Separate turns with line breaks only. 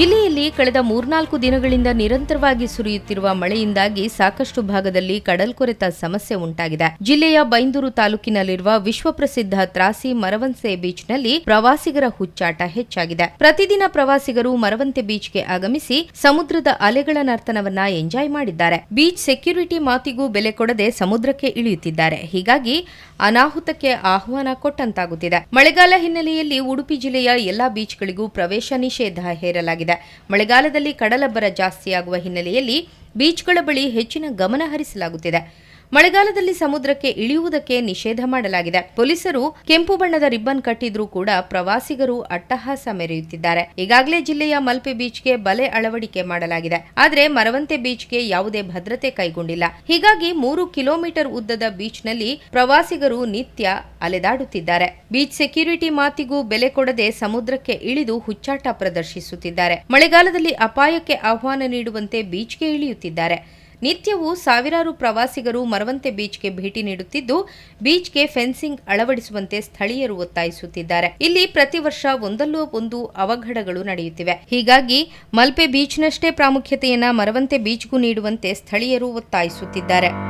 ಜಿಲ್ಲೆಯಲ್ಲಿ ಕಳೆದ ಮೂರ್ನಾಲ್ಕು ದಿನಗಳಿಂದ ನಿರಂತರವಾಗಿ ಸುರಿಯುತ್ತಿರುವ ಮಳೆಯಿಂದಾಗಿ ಸಾಕಷ್ಟು ಭಾಗದಲ್ಲಿ ಕಡಲ್ಕೊರೆತ ಸಮಸ್ಯೆ ಉಂಟಾಗಿದೆ. ಜಿಲ್ಲೆಯ ಬೈಂದೂರು ತಾಲೂಕಿನಲ್ಲಿರುವ ವಿಶ್ವಪ್ರಸಿದ್ಧ ತ್ರಾಸಿ ಮರವಂತೆ ಬೀಚ್ನಲ್ಲಿ ಪ್ರವಾಸಿಗರ ಹುಚ್ಚಾಟ ಹೆಚ್ಚಾಗಿದೆ. ಪ್ರತಿದಿನ ಪ್ರವಾಸಿಗರು ಮರವಂತೆ ಬೀಚ್ಗೆ ಆಗಮಿಸಿ ಸಮುದ್ರದ ಅಲೆಗಳ ನರ್ತನವನ್ನ ಎಂಜಾಯ್ ಮಾಡಿದ್ದಾರೆ. ಬೀಚ್ ಸೆಕ್ಯೂರಿಟಿ ಮಾತಿಗೂ ಬೆಲೆ ಕೊಡದೆ ಸಮುದ್ರಕ್ಕೆ ಇಳಿಯುತ್ತಿದ್ದಾರೆ. ಹೀಗಾಗಿ ಅನಾಹುತಕ್ಕೆ ಆಹ್ವಾನ ಕೊಟ್ಟಂತಾಗುತ್ತಿದೆ. ಮಳೆಗಾಲ ಹಿನ್ನೆಲೆಯಲ್ಲಿ ಉಡುಪಿ ಜಿಲ್ಲೆಯ ಎಲ್ಲಾ ಬೀಚ್ಗಳಿಗೂ ಪ್ರವೇಶ ನಿಷೇಧ ಹೇರಲಾಗಿದೆ. ಮಳೆಗಾಲದಲ್ಲಿ ಕಡಲಬ್ಬರ ಜಾಸ್ತಿಯಾಗುವ ಹಿನ್ನೆಲೆಯಲ್ಲಿ ಬೀಚ್ಗಳ ಬಳಿ ಹೆಚ್ಚಿನ ಗಮನ ಹರಿಸಲಾಗುತ್ತಿದೆ. ಮಳೆಗಾಲದಲ್ಲಿ ಸಮುದ್ರಕ್ಕೆ ಇಳಿಯುವುದಕ್ಕೆ ನಿಷೇಧ ಮಾಡಲಾಗಿದೆ. ಪೊಲೀಸರು ಕೆಂಪು ಬಣ್ಣದ ರಿಬ್ಬನ್ ಕಟ್ಟಿದ್ರೂ ಕೂಡ ಪ್ರವಾಸಿಗರು ಅಟ್ಟಹಾಸ ಮೆರೆಯುತ್ತಿದ್ದಾರೆ. ಈಗಾಗಲೇ ಜಿಲ್ಲೆಯ ಮಲ್ಪೆ ಬೀಚ್ಗೆ ಬಲೆ ಅಳವಡಿಕೆ ಮಾಡಲಾಗಿದೆ. ಆದರೆ ಮರವಂತೆ ಬೀಚ್ಗೆ ಯಾವುದೇ ಭದ್ರತೆ ಕೈಗೊಂಡಿಲ್ಲ. ಹೀಗಾಗಿ ಮೂರು ಕಿಲೋಮೀಟರ್ ಉದ್ದದ ಬೀಚ್ನಲ್ಲಿ ಪ್ರವಾಸಿಗರು ನಿತ್ಯ ಅಲೆದಾಡುತ್ತಿದ್ದಾರೆ. ಬೀಚ್ ಸೆಕ್ಯೂರಿಟಿ ಮಾತಿಗೂ ಬೆಲೆ ಕೊಡದೆ ಸಮುದ್ರಕ್ಕೆ ಇಳಿದು ಹುಚ್ಚಾಟ ಪ್ರದರ್ಶಿಸುತ್ತಿದ್ದಾರೆ. ಮಳೆಗಾಲದಲ್ಲಿ ಅಪಾಯಕ್ಕೆ ಆಹ್ವಾನ ನೀಡುವಂತೆ ಬೀಚ್ಗೆ ಇಳಿಯುತ್ತಿದ್ದಾರೆ. ನಿತ್ಯವೂ ಸಾವಿರಾರು ಪ್ರವಾಸಿಗರು ಮರವಂತೆ ಬೀಚ್ಗೆ ಭೇಟಿ ನೀಡುತ್ತಿದ್ದು, ಬೀಚ್ಗೆ ಫೆನ್ಸಿಂಗ್ ಅಳವಡಿಸುವಂತೆ ಸ್ಥಳೀಯರು ಒತ್ತಾಯಿಸುತ್ತಿದ್ದಾರೆ. ಇಲ್ಲಿ ಪ್ರತಿ ವರ್ಷ ಒಂದಲ್ಲೋ ಒಂದು ಅವಘಡಗಳು ನಡೆಯುತ್ತಿವೆ. ಹೀಗಾಗಿ ಮಲ್ಪೆ ಬೀಚ್ನಷ್ಟೇ ಪ್ರಾಮುಖ್ಯತೆಯನ್ನ ಮರವಂತೆ ಬೀಚ್ಗೂ ನೀಡುವಂತೆ ಸ್ಥಳೀಯರು ಒತ್ತಾಯಿಸುತ್ತಿದ್ದಾರೆ.